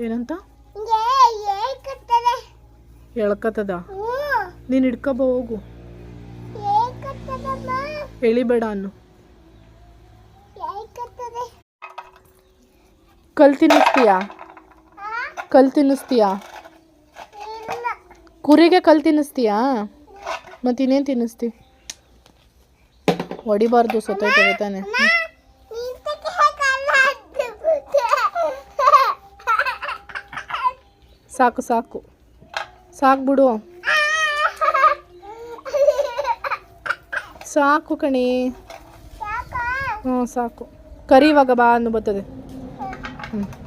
ಏನಂತ? ಹೇಳ್ಕತ್ತದ ನೀನು ಹಿಡ್ಕಬ ಹೋಗು. ಹೇಳಿಬೇಡ ಅನ್ನು. ಕಲ್ ಕಲ್ತಿನಿಸ್ತೀಯಾ ಕಲ್ ಕುರಿಗೆ ಕಲ್ ತಿನ್ನಿಸ್ತೀಯಾ? ಮತ್ತಿನ್ನೇನು ತಿನ್ನಿಸ್ತೀವಿ ಹೊಡಿಬಾರ್ದು ಸೊತ್ತೈತೆ ತಾನೆ. ಸಾಕು ಸಾಕು. ಸಾಕು ಬಿಡು. ಸಾಕು ಕಣಿ. ಹ್ಞೂ ಸಾಕು. ಕರಿವಾಗ ಬಾ ಅನ್ನು ಬರ್ತದೆ. ಹ್ಞೂ